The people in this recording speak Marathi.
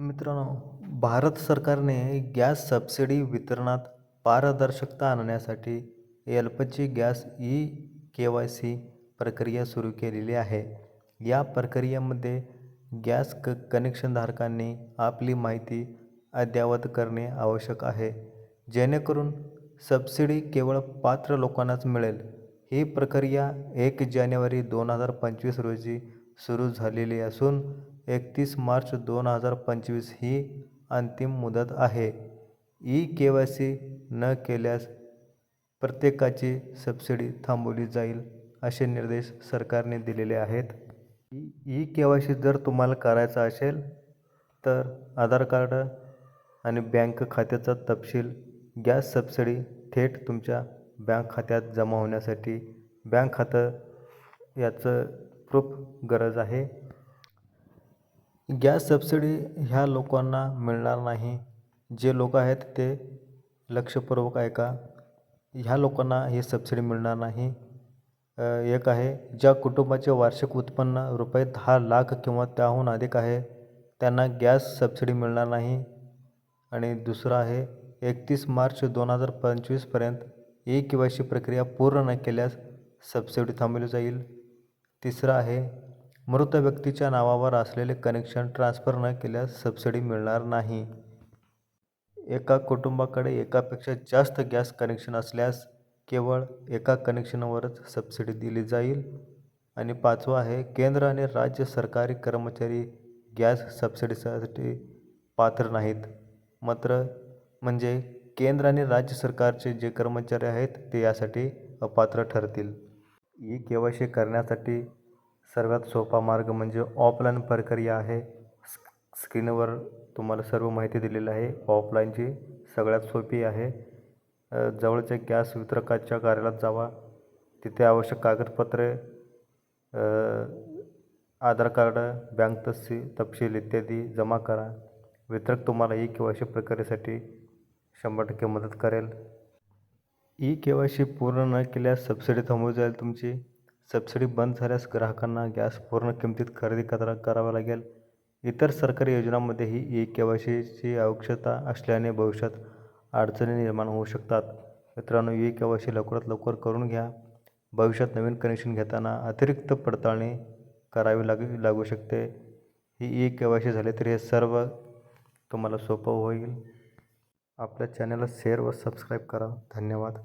मित्रांनो भारत सरकारने गॅस सबसिडी वितरणात पारदर्शकता आणण्यासाठी L P G gas E K Y C प्रक्रिया सुरू केलेली आहे. या प्रक्रियेमध्ये गॅस क कनेक्शनधारकांनी आपली माहिती अद्ययावत करणे आवश्यक आहे. जेणेकरून सबसिडी केवळ पात्र लोकांनाच मिळेल. ही प्रक्रिया एक जानेवारी दोन हजार पंचवीस रोजी सुरू झालेली असून एकतीस मार्च दोन हजार पंचवीस ही अंतिम मुदत आहे. ई के वाय सी न केल्यास प्रत्येकाची सबसिडी थांबवली जाईल असे निर्देश सरकारने दिलेले आहेत. ई के वाय सी जर तुम्हाला करायचं असेल तर आधार कार्ड आणि बँक खात्याचा तपशील गॅस सबसिडी थेट तुमच्या बँक खात्यात जमा होण्यासाठी बँक खातं याचं प्रूफ गरज आहे. गॅस सबसिडी ह्या लोकांना मिळणार नाही. जे लोक आहेत ते लक्षपूर्वक ऐका. ह्या लोकांना ही सबसिडी मिळणार नाही. एक आहे ज्या कुटुंबाचे वार्षिक उत्पन्न रुपये दहा लाख किंवा त्याहून अधिक आहे त्यांना गॅस सबसिडी मिळणार नाही. आणि दुसरं आहे एकतीस मार्च दोन हजार पंचवीसपर्यंत ई के सी प्रक्रिया पूर्ण न केल्यास सबसिडी थांबवली जाईल. तिसरं आहे मृत व्यक्तीच्या नावावर असलेले कनेक्शन ट्रान्स्फर न केल्यास सबसिडी मिळणार नाही. एका कुटुंबाकडे एकापेक्षा जास्त गॅस कनेक्शन असल्यास केवळ एका कनेक्शनवरच सबसिडी दिली जाईल. आणि पाचवं आहे केंद्र आणि राज्य सरकारी कर्मचारी गॅस सबसिडीसाठी पात्र नाहीत. मात्र म्हणजे केंद्र आणि राज्य सरकारचे जे कर्मचारी आहेत ते यासाठी अपात्र ठरतील. ई के वाय सी करण्यासाठी सर्वात सोपा मार्ग म्हणजे ऑफलाईन प्रक्रिया आहे. स्क्रीनवर तुम्हाला सर्व माहिती दिलेली आहे. ऑफलाईनची सगळ्यात सोपी आहे. जवळच्या गॅस वितरकाच्या कार्यालयात जावा. तिथे आवश्यक कागदपत्रे आधार कार्ड बँक तस्सी तपशील इत्यादी जमा करा. वितरक तुम्हाला ई के वाय सी प्रक्रियेसाठी शंभर टक्के मदत करेल. ई के वाय सी पूर्ण न केल्यास सबसिडी थांबवली जाईल तुमची. सबसिडी बंद झाल्यास ग्राहकांना गॅस पूर्ण किमतीत खरेदी करा करावा लागेल. इतर सरकारी योजनांमध्येही ई के वाय सीची आवश्यकता असल्याने भविष्यात अडचणी निर्माण होऊ शकतात. मित्रांनो ई के वाय सी लवकरात लवकर करून घ्या. भविष्यात नवीन कनेक्शन घेताना अतिरिक्त पडताळणी करावी लाग लागू शकते. ही ई के वाय सी झाली तर हे सर्व तुम्हाला सोपं होईल. आपल्या चॅनलला शेअर व सबस्क्राईब करा. धन्यवाद.